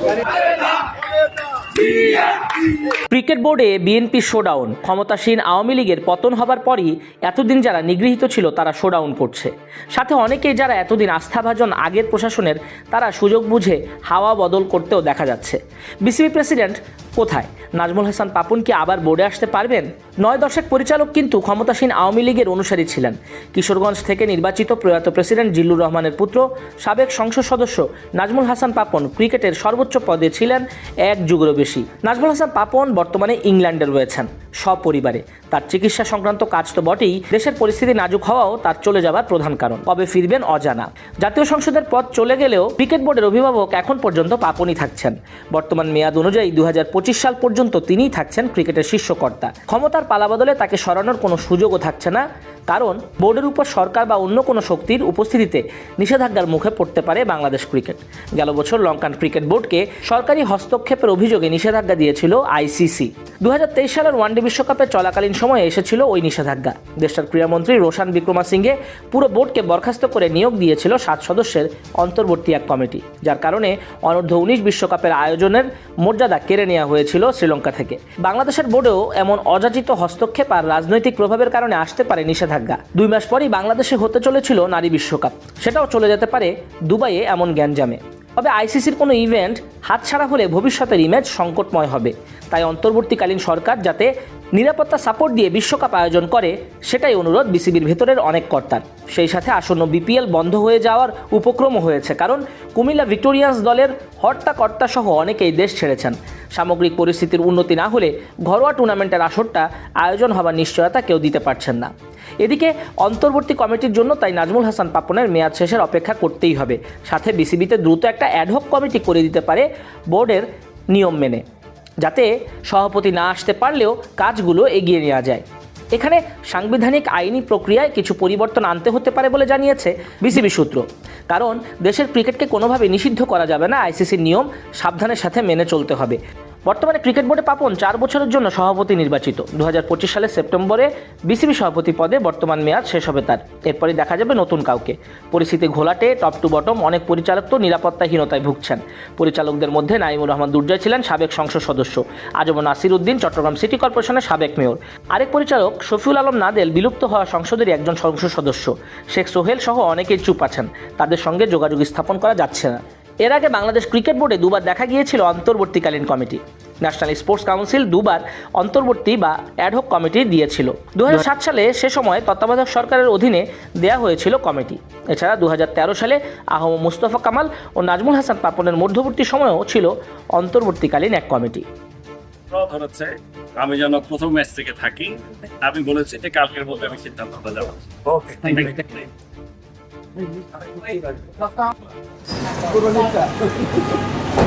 Gracias. Cricket বোর্ডে BNP showdown. ক্ষমতাসীন আওয়ামী লীগের পতন হবার পরই এতদিন যারা নিগৃহীত ছিল, তারা শোডাউন করছে। সাথে অনেকেই যারা এতদিন আস্থাভাজন আগের প্রশাসনের, তারা সুযোগ বুঝে হাওয়া বদল করতেও দেখা যাচ্ছে। বিসিবি প্রেসিডেন্ট কোথায়? নাজমুল হাসান পাপুন কি আবার বোর্ডে আসতে পারবেন? নয় দশক পরিচালক কিন্তু ক্ষমতাসীন আওয়ামী লীগের অনুসারী ছিলেন। কিশোরগঞ্জ থেকে নির্বাচিত প্রয়াত প্রেসিডেন্ট জিল্লুর রহমানের পুত্র, সাবেক সংসদ সদস্য নাজমুল হাসান পাপন ক্রিকেটের সর্বোচ্চ পদে ছিলেন এক যুগেরও নাজমুল হাসান পাপন বর্তমানে ইংল্যান্ডে রয়েছেন। সপরিবারে। তার চিকিৎসা সংক্রান্ত কাজ তো বটেই, দেশের পরিস্থিতি নাজুক হওয়াও তার চলে যাবার প্রধান কারণ। কবে ফিরবেন অজানা। জাতীয় সংসদের পদ চলে গেলেও ক্রিকেট বোর্ডের অভিভাবক এখন পর্যন্ত পাপনই থাকছেন। বর্তমান মেয়াদ অনুযায়ী দু হাজার পঁচিশ সাল পর্যন্ত তিনিই থাকছেন ক্রিকেটের শীর্ষকর্তা ক্ষমতার পালাবদলে তাকে সরানোর কোনো সুযোগও থাকছে না। কারণ বোর্ডের উপর সরকার বা অন্য কোনো শক্তির উপস্থিতিতে নিষেধাজ্ঞার মুখে পড়তে পারে বাংলাদেশ ক্রিকেট। গেল বছর লঙ্কান ক্রিকেট বোর্ডকে সরকারি হস্তক্ষেপের অভিযোগে নিষেধাজ্ঞা দিয়েছিল আইসিসি দুহাজার তেইশ সালের ওয়ানডে বিশ্বকাপে চলাকালীন সময়ে এসেছিল ওই নিষেধাজ্ঞা। দেশটার ক্রীড়ামন্ত্রী রোশান বিক্রমাসিংহে পুরো বোর্ডকে বরখাস্ত করে নিয়োগ দিয়েছিল সাত সদস্যের অন্তর্বর্তী এক কমিটি, যার কারণে অনূর্ধ্ব উনিশ বিশ্বকাপের আয়োজনের মর্যাদা কেড়ে নেওয়া হয়েছিল শ্রীলঙ্কা থেকে। বাংলাদেশের বোর্ডেও এমন অযাচিত হস্তক্ষেপ আর রাজনৈতিক প্রভাবের কারণে আসতে পারে নিষেধাজ্ঞা। দুই মাস পরেই বাংলাদেশে হতে চলেছিল নারী বিশ্বকাপ। সেটাও চলে যেতে পারে দুবাইয়ে এমন গ্যাঞ্জামে। তবে আইসিসির কোনো ইভেন্ট হাতছাড়া হলে ভবিষ্যতের ইমেজ সংকটময় হবে। তাই অন্তর্বর্তীকালীন সরকার যাতে নিরাপত্তা সাপোর্ট দিয়ে বিশ্বকাপ আয়োজন করে, সেটাই অনুরোধ বিসিবির ভেতরের অনেক কর্তার। সেই সাথে আসন্ন বিপিএল বন্ধ হয়ে যাওয়ার উপক্রমও হয়েছে, কারণ কুমিল্লা ভিক্টোরিয়ান্স দলের হর্তা কর্তা সহ অনেকেই দেশ ছেড়েছেন। সামগ্রিক পরিস্থিতির উন্নতি না হলে ঘরোয়া টুর্নামেন্টের আসরটা আয়োজন হবার নিশ্চয়তা কেউ দিতে পারছেন না। এদিকে অন্তর্বর্তী কমিটির জন্য তাই নাজমুল হাসান পাপনের মেয়াদ শেষের অপেক্ষা করতেই হবে। সাথে বিসিবিতে দ্রুত একটা অ্যাডহক কমিটি করে দিতে পারে বোর্ডের নিয়ম মেনে। যাতে সভাপতি না আসতে পারলেও কাজগুলো এগিয়ে নেওয়া যায়। এখানে সাংবিধানিক আইনি প্রক্রিয়ায় কিছু পরিবর্তন আনতে হতে পারে বলে জানিয়েছে বিসিবি সূত্র। কারণ দেশের ক্রিকেটকে কোনোভাবে নিষিদ্ধ করা যাবে না, আইসিসির নিয়ম সাবধানের সাথে মেনে চলতে হবে। বর্তমানে ক্রিকেট বোর্ডে পাপন চার বছরের জন্য সভাপতি নির্বাচিত। দু হাজার পঁচিশ সালের সেপ্টেম্বরে বিসিবি সভাপতি পদে বর্তমান মেয়াদ শেষ হবে তার। এরপরই দেখা যাবে নতুন কাউকে। পরিস্থিতি ঘোলাটে, টপ টু বটম, অনেক পরিচালক তো নিরাপত্তাহীনতায় ভুগছেন। পরিচালকদের মধ্যে নাইমুর রহমান দুর্জয় ছিলেন সাবেক সংসদ সদস্য। আজম নাসির উদ্দিন, চট্টগ্রাম সিটি কর্পোরেশনের সাবেক মেয়র। আরেক পরিচালক শফিউল আলম নাদেল বিলুপ্ত হওয়া সংসদেরই একজন সংসদ সদস্য। শেখ সোহেল সহ অনেকেই চুপ আছেন। তাদের সঙ্গে যোগাযোগ স্থাপন করা যাচ্ছে না। এর আগে বাংলাদেশ ক্রিকেট বোর্ডে দুবার দেখা গিয়েছিল অন্তর্বর্তীকালীন কমিটি। ন্যাশনাল স্পোর্টস কাউন্সিল দুবার অন্তর্বর্তী বা অ্যাডহক কমিটি দিয়েছিল। দুহাজার সাত সালে সে সময় তত্ত্বাবধায়ক সরকারের অধীনে দেয়া হয়েছিল কমিটি। এছাড়া দুহাজার তেরো সালে আহম মুস্তফা কামাল ও নাজমুল হাসান পাপনের মধ্যবর্তী সময়েও ছিল অন্তর্বর্তীকালীন এক কমিটি। আমি যেন প্রথম ম্যাচ থেকে থাকি আমি বলেছি যে কালকের মধ্যে আমি সিদ্ধান্তটা যাব ごめんなさい。